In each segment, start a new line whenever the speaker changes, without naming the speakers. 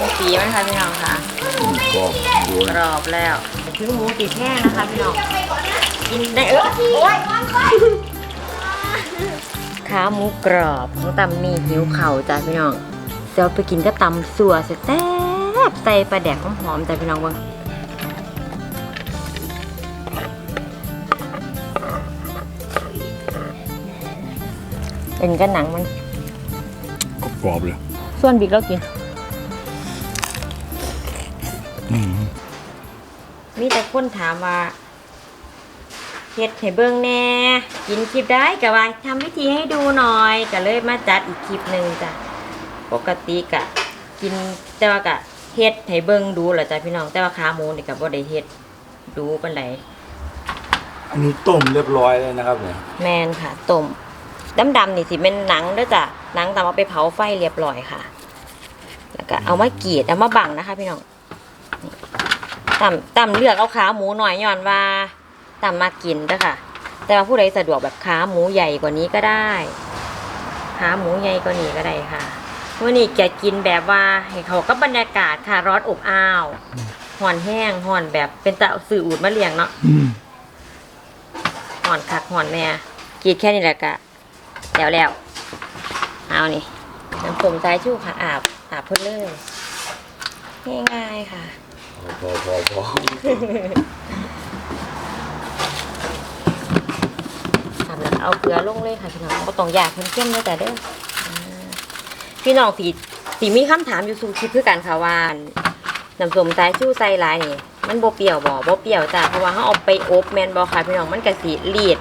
งสีไหมคะพี่น้องคะ
อืมกรอบดู
ก
นะ
รอบแล้วถึงหมูติดแห้งนะคะพี่น้องกินได้เออโอ๊ยขาหมูกรอบของตำมีหิวเข่าจ้ะพี่น้องจะเอาไปกินก็ตำสัวแซ่บๆใส่ปลาแดกหอมๆจ้ะพี่น้องเบ้างเป็นกันหนังมัน
กรอบๆเลย
ส่วนบิ๊กเรากิน
มี
แต่คนถามว่าเฮ็ดให้เบิ่งแหน่ กินคลิปได้ก็ว่าทำวิธีให้ดูหน่อยก็เลยมาจัดอีกคลิปหนึ่งจ้ะปกติกะ กินแต่ว่ากะเฮ็ดให้เบิ่งดูแหละจ้ะพี่น้องแต่ว่าขาหมูนี่ก็บ่ได้เฮ็ดดูปานใด
อันนี้ต้มเรียบร้อยเลยนะครับเนี่ย
แม่นค่ะต้มดำๆนี่สิเป็นหนังเด้อจ้ะหนังตามเอาไปเผาไฟเรียบร้อยค่ะ แล้วก็เอามากรีดเอามาบังนะคะ พี่น้องนี่ ต่ำต่ำเลือกเอาขาหมูหน่อยย้อนว่าต่ำมากินเด้อค่ะ แต่ว่าผู้ใดสะดวกแบบขาหมูใหญ่กว่านี้ก็ได้ขาหมูใหญ่กว่านี้ก็ได้ค่ะวันนี้จะกินแบบว่าให้เขากับบรรยากาศค่ะร้อนอบอ้าวห่อนแห้งห่อนแบบเป็นตะสื่ออูดมะเลียงเนาะ
อืม
ห่อนคักห่อนแม่กรีดแค่นี้แหละกะแล้วแล้วเอานี่น้ำผมสายชูค่ะอาบอาบเพื่อเลยง่ายๆค่ะ
พอพอพอ
ทำแล้วเอาเกลือลงเลยค่ะพี่น้องก็ต้องอยากเพิ่มเข้มเลยแต่เด้อพี่น้องสีสีมีคำถามอยู่สู่คลิปคือกันค่ะว่านน้ำส้มสายชูใส่หลายนี่ มันบ่เปียวบ่บ่เปียวจ้ะเพราะว่าเขาเอาไปอบแมนบ่ค่ะพี่น้องมันกะสีรีด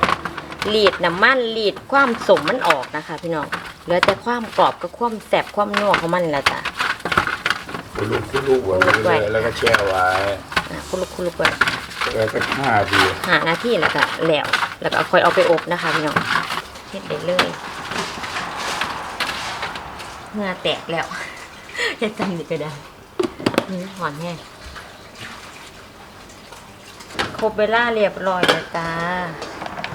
รีดน้ำมันรีดความสมมันออกนะคะ พี่น้องเหลือแต่ความกรอบกับความแสบความนัวของมันแหละจ้ะ
คุณลูกคุณลูกวันนี้เลยแล้วก็แช่ไว้
อะคุลุกคุลุกไว้
แล้วก็ห้าที
หาหน้าที่แล้วก็แล้วแล้วก็เอาค่อยเอาไปอบนะคะพี่น้องเฮ็ดได้เลยเหงื่อแตกแล้วเฮ็ดจังนี่ก็ได้นี่หอนแห้งครบเวลาเรียบร้อยแล้วจ้า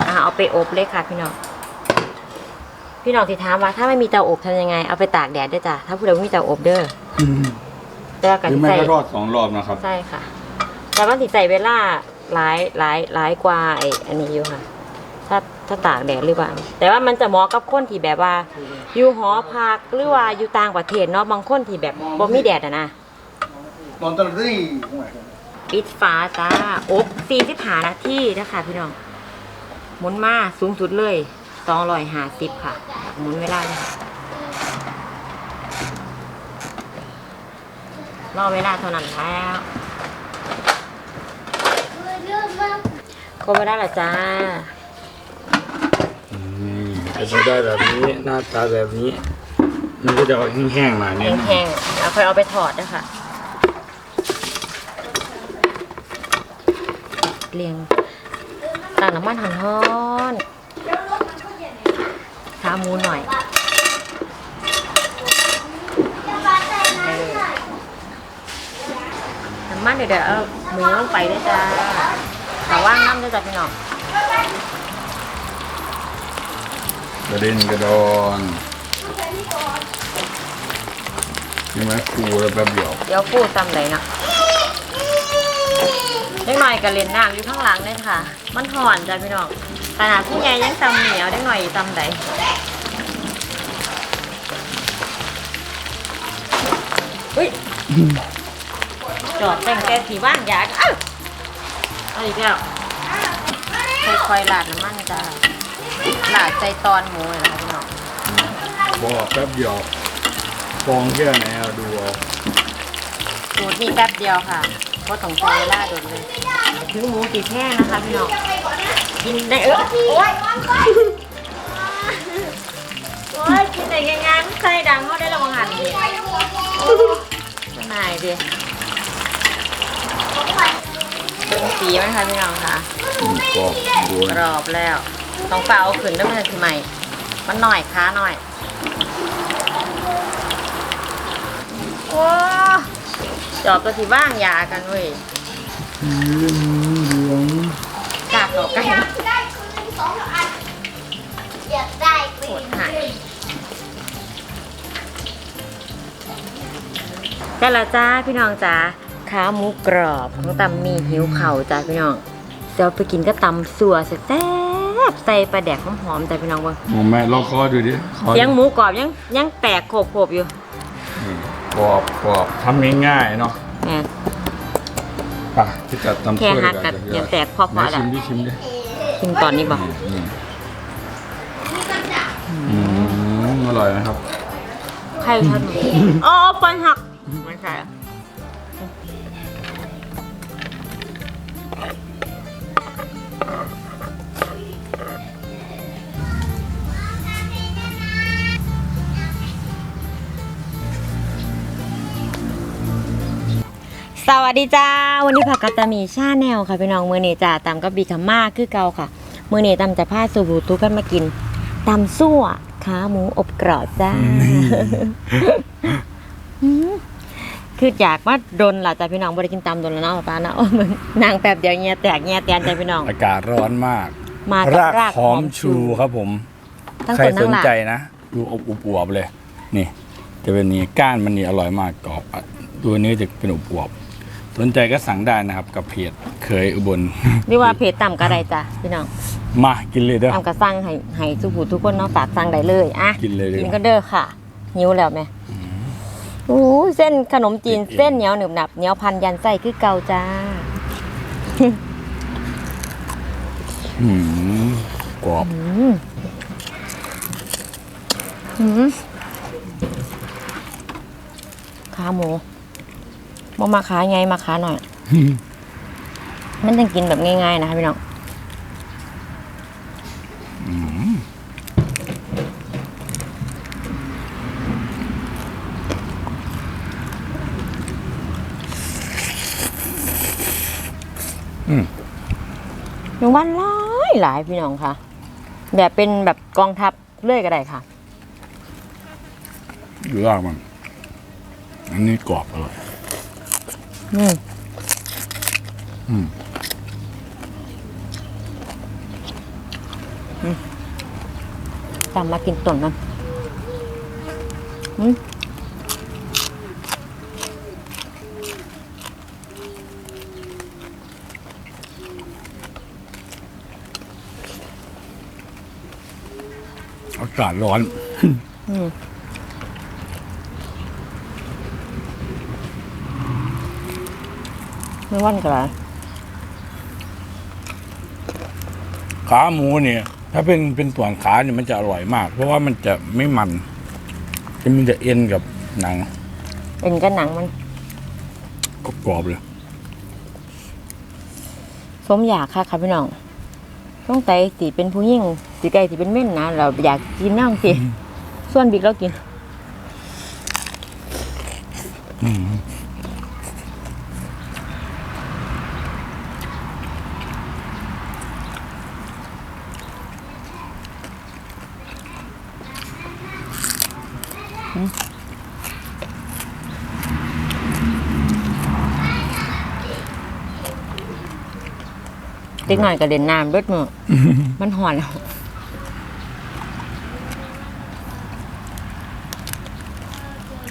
อ่าเอาไปอบเลยค่ะพี่น้องพี่น้องที่ถามว่าถ้าไม่มีเตาอบทำยังไง เอาไปตากแดดด้วยจ้ะถ้าผู้ใดไม่มีเตาอบเด้อ
อืม
แต่ว่า
ห
กัน
รือไม่
ใส่
ก็รอดสองรอบนะครับ
ใช่ค่ะ แต่ว่าสิใส่เวลาหลายหลายหลายกว่าไอ้อันนี้อยู่ค่ะ ถ้าถ้าตากแดดหรือเปล่า แต่ว่ามันจะเหมาะกับคนที่แบบว่า อยู่หอพักหรือว่าอยู่ต่างประเทศเนาะบางคนที่แบบบ่มีแดดอะนะ
นอนตะรี่
ปิดฟ้าจ้าอบ45นาทีนะคะพี่น้องหมุนมาสูงสุดเลย250ค่ะหมุนเวลาเลยค่ะ อเวลาเท่านั้นแล้วครบเวลาแล้วจ้า
อืมก็จะได้แบบนี้หน้าตาแบบนี้ มันก็จะออกแห้งๆมาเนี่ย
แห้งๆแล้วค่อยเอาไปถอดนะคะเรียงตากน้ำมันหอนฮ้อนๆขาหมูหน่อยเออน้ำ มันเดี๋ยวเดี๋ยวเอาหมูลงไปด้วยจ้าแต่ว่างน้ำด้วยจ้ะพี่น้อง
กระเด็นกระดอนยังไงครูแล้วแป๊บเดียว
เดี๋ยวพูดตำไหนนะเด็กหน่อยกับเล่นน้ำอยู่ข้างหลังเลยค่ะ มันห่อนจ้ะพี่น้องขนาดผู้ใหญ่ยังตำเหนียวเด็กหน่อยตำไหนอุ้ย จอดแต่งแต่สีบ้านอยากเอ้าเอาอีกแล้วค่อยๆลาดน้ำมันจ้าลาดใจตอนหมูเลยนะคะพี่น้อง
บอกแป๊บเดียวฟองแค่ไหนเอาดูเอา
สูตรนี้แป๊บเดียวค่ะก็ต้องใช้เวลาโดนเลยถึงหมูติดแห้งนะคะพี่น้องกินได้เออโอ้ยโอ้ยกินได้ยังไงมันใส่ดังเขาได้ระวังหันดิจะนายดิเป็น สีไหมคะพี่น้องคะ
อืมกรอบดู
กรอบแล้วต้องเปล่าเอาขึ้นด้วยมันทำไมมันหน่อยค้าหน่อยโอ้จอบตัวที่ว่างยากันเว้ย
อืมเหลือง
กาดต่อกัน
ได้คืนสองอันอยากได้คืน
หายได้แล้วจ้าพี่น้องจ้า ขาหมูกรอบของตำมีหิวเข่าวจ้าพี่น้องเดี๋ยวไปกินก็ตำสัวแซ่บๆใส่ปลาแดกหอมๆจ้าพี่น้องเบ้าง
หมูแม่ลองคอดูดิคอดู
เสียงหมูกรอบยังยังแตกโขบๆอยู่
นี่กรอบกรอบทำง่ายๆเนาะ
แม่น
ไปที่จะตำ
แค่
ช่วย
หักกับ
เดี๋
ยั
ยว
งแตกพอ
ไหน
ๆแล้
ชิ
ว
มดิชิมดิ
กินตอนนี้บ่
อืมอืมอร่อยนะครับ
ใครทำอ๋อปันหักไม่ใช่อะ สวัสดีจ้า วันนี้ผักกาตามีชาแนลค่ะพี่น้องมือนี้จ้าตามกับบีคาม่าคือเก่าค่ะ มือนี้ตามจะพาสูบูทุกกันมากินตำซั่วขาหมูอบกรอบจ้าอืมคืออยากว่าโดนล่ะจ้าพี่น้องบ่ได้กินตำโดนแล้วเนาะป้าเนาะเหมือนนางแป๊บเดียวเงียแตกเงียแตนจ้าพี่น้อง
อากาศร้อนมาก
มากับ
ราก
ราก
หอมชูครับผม
ทั้ง
ใคร
คน
ส
ทั้ง
น
หลา
ใจนะดูอบอวบๆเลย นี่ จะเป็นนี้ก้านมันนี่อร่อยมากกรอบอะตัวนี้จะเป็นอบอวบๆ สนใจก็สั่งได้นะครับ กับเพจเคยอุบล
เรียกว่าเพจต่ำก็ได้จ้ะพี่น้อง
มากินเลยเด้อ
ต่ำก็สั่งให้ให้ทุกผู้ทุกคนเนาะฝากสั่งได้เลยอะ
กินเลยดีกว่า
กินก็เด้อค่ะหิวแล้วแม่โอ้ยเส้นขนมจีน
กินเอง
เส้นเหนียวหนึบหนับเหนียวพันยันไส้คือเก่าจ้า
อืมกรอบ
อืมอืมขาหมู บ่มาขาไงมาขาหน่อย มันต้องกินแบบง่ายๆนะคะพี่น้อง
อืม
หนึ่งวันหลายหลายพี่น้องค่ะ แบบเป็นแบบกองทัพเลื่อยก็ได้ค่ะ
อยู่ยากมัน อันนี้กรอบอร่อย
อืม
อืม
ตามมากินต้นมันอืม
อากาศร้อน
อืม ไม่วันก็ได้
ขาหมูเนี่ย ถ้าเป็นเป็นส่วนขาเนี่ยมันจะอร่อยมาก เพราะว่ามันจะไม่มันจะมันจะเอ็นกับหนัง
เป็นกระหนังมัน
กรอบๆเลย
สมอยากค่ะค่ะพี่น้องต้องใจสีเป็นผู้ยิ่งสีไก่สีเป็นเม่นนะเราอยากกินน้ำสิส่วนบิ๊กเรากิน เด็กหน่อยก็เด่นน้ำเบิดมือมันห่อนแล้ว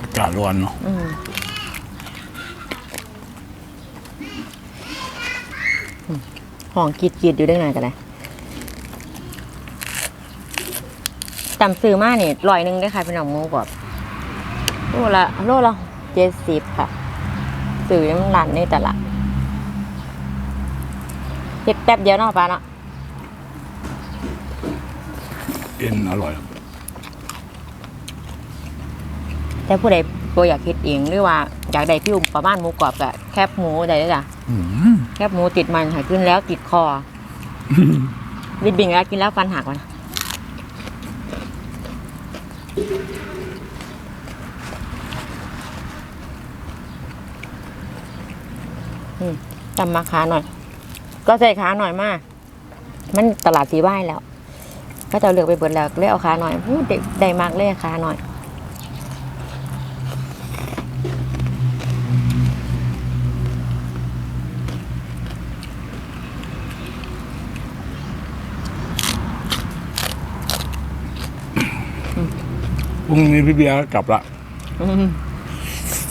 อากาศร้อนเนาะ
อืมห่องกีดกีดอยู่ได้ไงกันเลยตำซื้อมาเนี่ยลอยหนึ่งได้อค่ะพี่น้องหมูกรอบโลละโลละเจ็ดสิบค่ะ ซื้อน้ำร้านในตลาดเฮ็ดแป๊บเดียวเนาะป้าเนาะ
เอ็นอร่อย
แต่ผู้ใดบ่อยากเฮ็ดเองหรือว่าอยากได้พี่อุ้มประมาณหมูกรอบกับแคบหมูได้เลยจ้ะ
อืม
แคบหมูติดมันหายขึ้นแล้วติดคอบิดบิ่งแล้วกินแล้วฟันหักวะนะอืมจำมาขาหน่อย ก็ใส่ขาหน่อยมาก มันตลาดสีบ้านแล้ว ก็จะเอาเลือกไปเบิดแล้วเลยเอาขาหน่อยพูดได้มากเลยขาหน่อย
พรุ่งนี้พี่เบียร์ก็กลับละ
อืม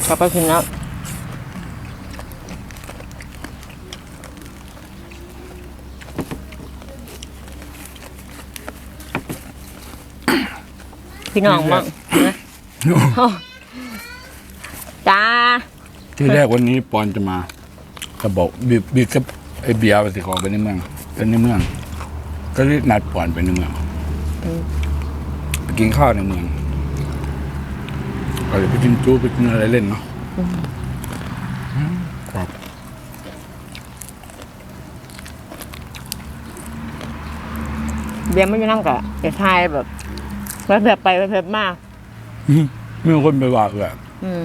กลับไปกินแล้ว พี่น้องบ้างนะโอ้จ้า
ที่แรกวันนี้ปอนจะมาก็บอกบีบบีบกับไอเบียร์ไปสิขอไปในเมืองไปในเมือง ก็รีบนัดปอนไปในเมืองไปกินข้าวในเมืองก็เลยไปกินจูไปกินอะไรเล่นเนาะครับ
เบียร์ไม่อยู่น้ำกะจะทายแบบ แบบแบบไปแบบมาก
อืมไม่มีคนไปว่าเออ
อืม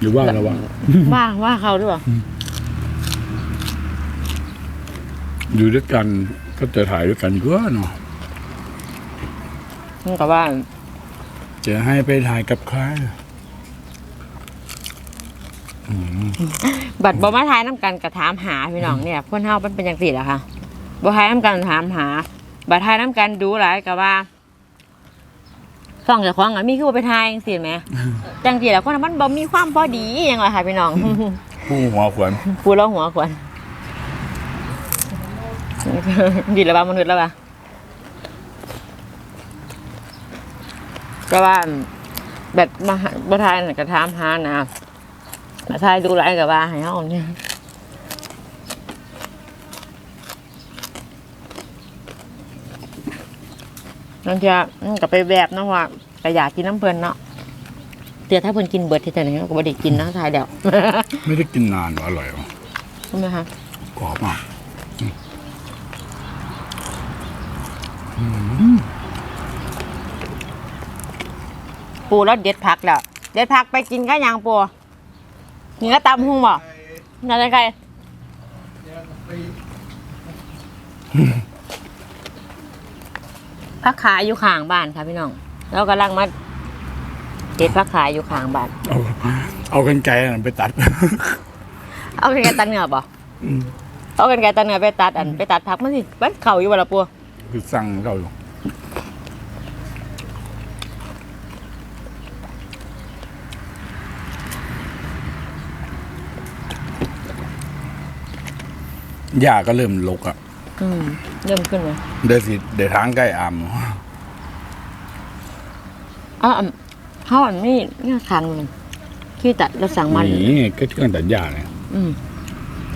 หรือว่าระวัง
ว่าว่าเขาด้วยเปล่า
อยู่ด้วยกันก็จะถ่ายด้วยกันก็เนาะ
มันก็ว่า
จะให้ไปถ่ายกับใครอืม
บัตรบอมาทายน้ำกันกระถามหาพี่น้องเนี่ยคนเฮามันเป็นอย่างสี่แหละค่ะบอทายน้ำกันถามหา บัตรทายน้ำกันดูหลายกับว่า ส่องจากของอะมีคือบ่ไปทายจังสี่ไหมจังสี่แล้วคนน่ะมันบ่มีความพอดีอยังไงค่ะพี่น้อง
ผู้หัวขวน
พูดแล้วหัวขวัญดีแล้วบ้ามนุษย์แล้วป่ะก็ว่าแบบมาหาบัทายน่ะกระทามหานะมาทายดูไรกับว่าให้เฮาเนี่ย นั่นจะมันก็ไปแบบเนาะว่าก็อยากกินน้ำเพลินเนาะเดี๋ยวถ้าเพิ่นกินเบิดที่ไหนก็บ่ได้กินนะทายเดี๋ยว
ไม่ได้กินนานหรออร่อยว่ะ
ใช่ไหมคะ
กรอบมาก
ปูแล้วเด็ดผักแล้ว เด็ดผักไปกินก็ยังปูกินก็ตำหุ่งบ่นั่นใคร ผักขายอยู่ข้างบ้านค่ะพี่น้องแล้วกำลังมาเด็ดผักขายอยู่ข้างบ้าน
เอาเอากันไกลอันนั้นไปตัด
เอากันไกรตัดเนื้อบ่
อืม
เอากันไกรตัดเนื้อไปตัดอันไปตัดผักมันสิมันเข่าอยู่บ่ล่ะปู
คือสั่งเราอยู่หญ้าก็เริ่มลกอะ
อืมเริ่มขึ้นเลย
เดี๋ยวสิเดี๋ยวทางใกล้อาม
อ๋ออันเขาอันนี้เนี่ยคันมันที่ตัดเราสั่งมา
นี่ก็เครื่องตัดหญ้าเนี่ย
อืม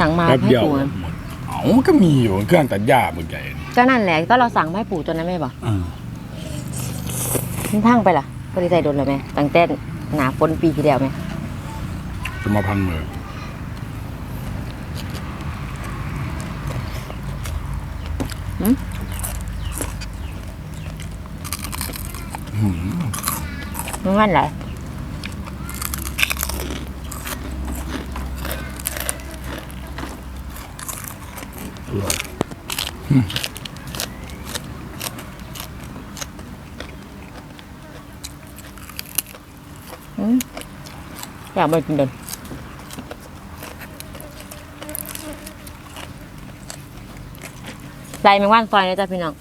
สั่งมา
แป๊บ
ให้
เดียว
ปู
หมดเอามันก็มีอยู่เครื่องตัดหญ้าหมดใหญ่นี่
ก็นั่นแหละก็เราสั่งมาให้ปู่ตัวนั้นไม่บอก
อ่า
ทิ้งพังไปล่ะบริใจโดนเลยไหมตั้งแต่หนาฝนปีที่แล้วไหม
จะมาพังเลย
มันงั้นเหรออื มอยากไปกินเดินใจแมงว่านซอยนะจ๊ะพี่น้อง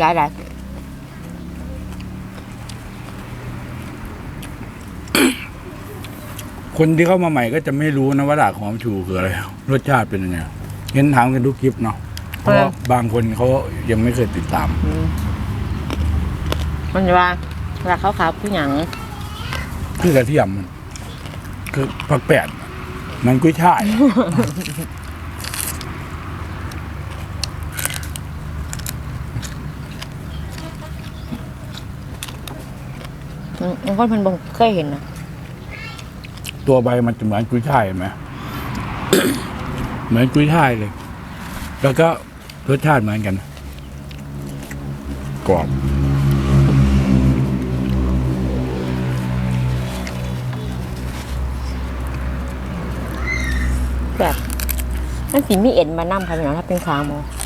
หลายหลาย
คนที่เข้ามาใหม่ก็จะไม่รู้นะว่าดากหอมชูคืออะไร รสชาติเป็นยังไงเห็นถามกันทุกคลิปเนาะเพราะว่าบางคนเขายังไม่เคยติดตาม
อืมมันจะว่าเวลาเขาขาวผู้หยัง
คือกระเทียมมันคือผักแปดมันกุ้ยช่าย
มบางคนเพิ่นบ่เคยเห็นนะ
ตัวใบมันจะเหมือนกุ้ยช่ายเห็นไหม เหมือนกุ้ยช่ายเลย แล้วก็รสชาติเหมือนกันกรอบ
แบบนั่นสีมีเอ็นมานั่ค่ะพี่น้องถ้าเป็นขาหมูอืม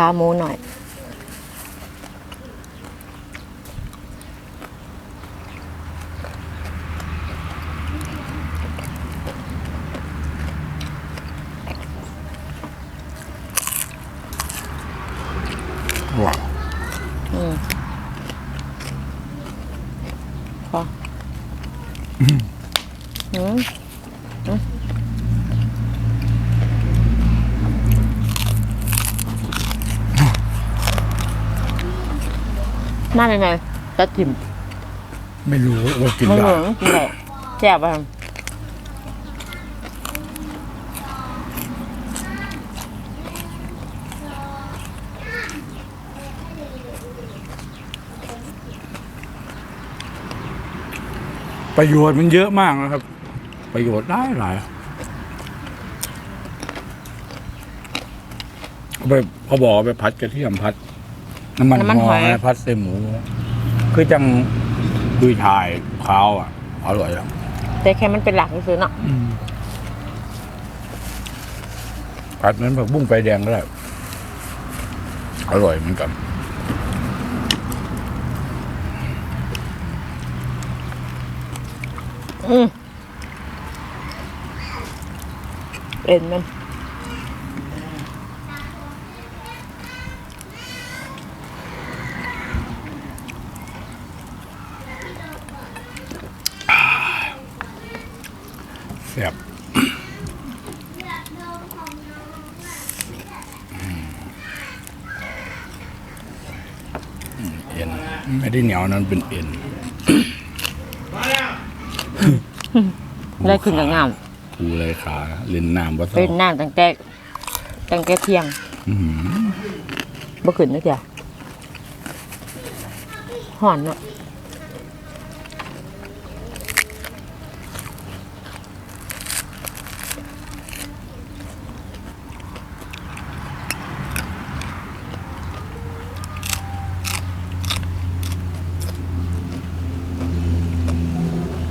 ขาหมูหน่อย พออืมอืม น่าเป็นไงจะถิ่ม
ไม่รู้ว่ากิน
ไม่
ได้
เหมือนกินได้แซ่บอะ
ประโยชน์มันเยอะมากนะครับ ประโยชน์ได้หลายเอาไปเขาบอกเอาไปพัดกระเทียมพัด น้ำมัน
น้ำมัน
ห
ห
อ
อย
ยพัดใส่หมู คือจังดุยชายขาวอะอร่อยแล้ว
แต่แค่มันเป็นหลักซื้อๆเนาะ
ผัดนั้นผักบุ้งไฟแดงก็ได้อร่อยเหมือนกัน
อืมเอ็นมัน
แซ่บอืมเอ็น ไม่ได้เหนียวนั้นเป็นเอ็น
ได้ขึ้นกับงาม
ปูเลยขาเล่นน้ำว่า
เป็นน้ำตั้งแต่ตั้งแต่เที่ยงบ่ขึ้นนะเจ้าห่อนเนาะ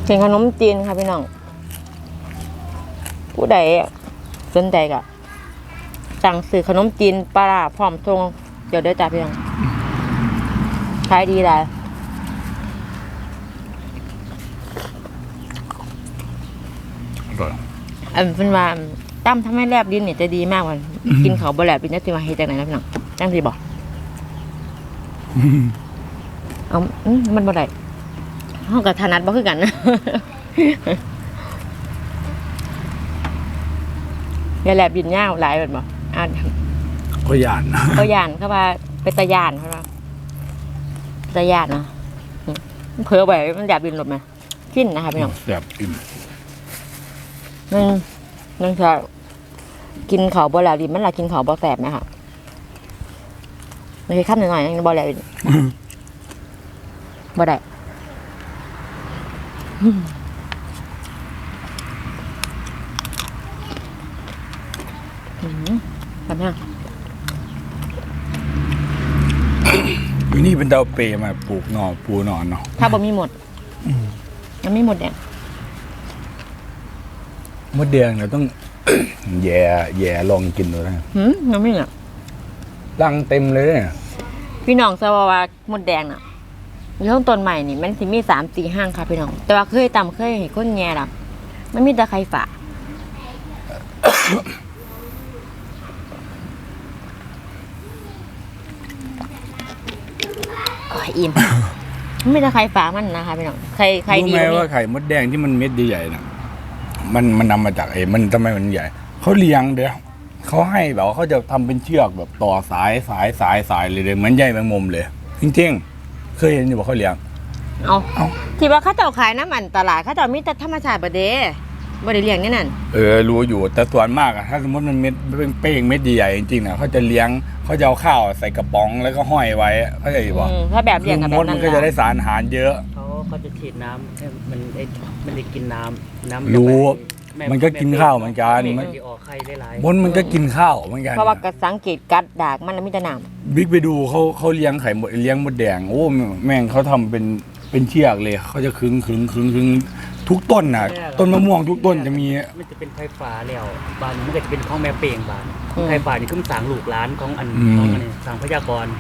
เป็นขนมจีนค่ะพี่น้อง ผู้ใดสนใจก็สั่งซื้อขนมจีนปลาร้าพร้อมทรงเดี๋ยวได้จ้าพี่น้องขายดีหลาย
อร่อย
อันเป็นว่าตั้มทำให้แลบดินเนี่ยจะดีมากมันกินเขาวบ่แลบดินจะติมาเฮ็ดจากไหนนะพี่น้องจังสิบอกเอาอืมมันบ่ได้ เฮากับถนัดบ่คือกันนะอย่าแลบดินยาวหลายแบบบ่อ่าน
ก็ยาน
เขาย่านเขาว่าเป็นตะยานเขาว่าตะยานเนาะอืมเผลอไปมันอยากบินหลบไหมขึ้นนะคะพี่น้อง
แซ่บอิ่ม
นึงนึงจะกินเขาวบ่แล้วดิมันละกินเขาวบ่แสบนะคะมันคือข้ามหน่อยๆยังบ่แล้วดิบ่ได้อืมอืม แบบนี้
อยู่นี่เป็นดาวเปรย์มาปลูกหนอปูหนอนเนาะ
ถ้าบ่มีหมดมันไม่หมดเนี่ย
มดแดงเราต้อง แย่แย่ลองกินดูนะ
หืมมันไม่เนี่ย
รังเต็มเลยเนี่ย
พี่น้องจะว่าวามดแดงน่ะ อยู่ต้นต้นใหม่นี่มันสิมีสามสี่ห้างค่ะพี่น้อง แต่ว่าเคยตำเคยเห็นคนแง่ล่ะมันมีแต่ไข่ฝาโอ้ยอิ่มมันมีแต่ไข่ฝามันนะคะพี่น้องไข่ไข่
รู้ไหม
ว่า
ไข่มดแดงที่มันเม็ดใหญ่ๆน่ะมันมันนำมาจากไอ้มันทำไมมันใหญ่เขาเลี้ยงเดียวเขาให้แบบว่าเขาจะทำเป็นเชือกแบบต่อสายสายสายสายเลยเลยเหมือนใยแมงมุมเลย จริงๆ เคยเห็นอยู่ว่าเขาเลี้ยง
เอา
เอ้า
ที่ว่าเข้าเจ้าขายน้ำมันตลาดเข้าเจ้ามีแต่ธรรมชาติบเดบ่ได้เลี้ยงนี่นั่น
เออรู้อยู่แต่ส่วนมากอะถ้าสมมติมันเม็ดเป็นเป้งเม็ดใหญ่ๆจริงๆนะเขาจะเลี้ยงเขาจะเอาข้าวใส่กระป๋องแล้วก็ห้อยไว้เข้าใจป่ะ
อืมถ้าแบบ
คื
เลี้ยง
อ
กับแบ
ม
บ
ด
นั้
มันนก็จะได้สารอาหารเยอะ
เขาเขาจะฉีดน้ำให้มันได้มันได้กินน้ำน้ำ
รู้
แม่
มันก็กินข้าวเหมือนกัน
มั
มันน
จะออกไข่ได้หลาย
มดมันก็กินข้าวเหมือนกัน
เพราะว่ากระสังเกตกัดดากมันแล้วมีแต่น้ำ
บิ๊กไปดูเขาเขาเลี้ยงไข่มดเลี้ยงมดแดงโอ้แม่งเขาทำเป็นเป็นเชือกเลยเขาจะคึงคึงคึงคึงทุกต้นน่ะ ต้นมะม่วงทุกต้นจะมี
มันจะเป็นไข่ฟ้าแล้วบานมันก็จะเป็นของแม่เป่งบาน
อืม
ไข่ฟ้านี่คือมันสางลูกหลานของอัน
อืม
ของอันนี้สางพยากรณ์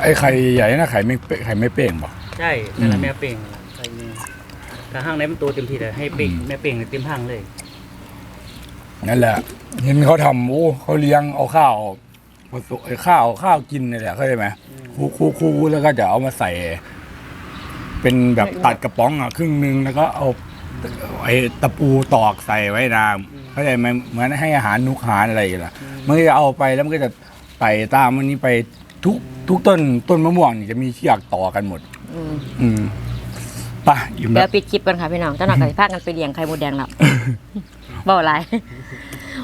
ไอ้ไข่ใหญ่ๆนะไข่ไม่เปไข่ไม่เป้งป่ะ
ใช่นั่นแห
อื
ละ
ม
แม่เป่งล่ะไข่นี่ ถ้าห้างไหนมันโตเต็มที่เลยให้เป่ง
อืม
แม่เป่งเนี่ยเต็มห้างเลย
นั่นแหละเห็นเขาทำโอ้เขาเลี้ยงเอาข้าวผสมไอ้ข้าวข้าวกินนี่แหละเข้าใจไหมคูคูคูแล้วก็จะเอามาใส่ เป็นแบบตัดกระป๋องอะครึ่งหนึงแล้วก็เอาไอ้ตะปูตอกใส่ไว้น้ำเข้าใจไหมเหมือนให้อาหารนุกหารอะไรกันล่ะมันก็จะเอาไปแล้วมันก็จะไต่ตามมันนี้ไปทุกทุกต้นต้นมะม่วงนี่จะมีเชือกต่อกันหมด
อืม
อืมไป่ะอิ่ม
เดี๋
แล้
ยววปิดคลิปกันค่ะพี่น้องเจ้าหน้าที่พากันไปเลี้ยงไข่มดแดงแล้ว บ่อะไร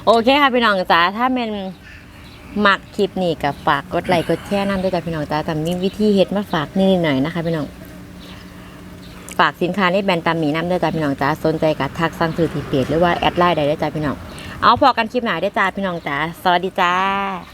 โอเคค่ะพี่น้องจ๋าถ้าเป็นมักคลิปนี้กับฝากกดไลค์กดแชร์น้ำด้วยจ้ะพี่น้องจ๋าแต่มีวิธีเฮ็ดมาฝากนิดๆหน่อยๆนะคะพี่น้อง ฝากสินค้าในแบรนด์ตามหมีน้ำด้วยจ้าพี่น้องจ้าสนใจกับทักสั่งซื้อที่เพจหรือว่าแอดไลน์ได้ด้วยจ้าพี่น้อง เอาพอกันคลิปหนาด้วยจ้าพี่น้องจ้าสวัสดีจ้า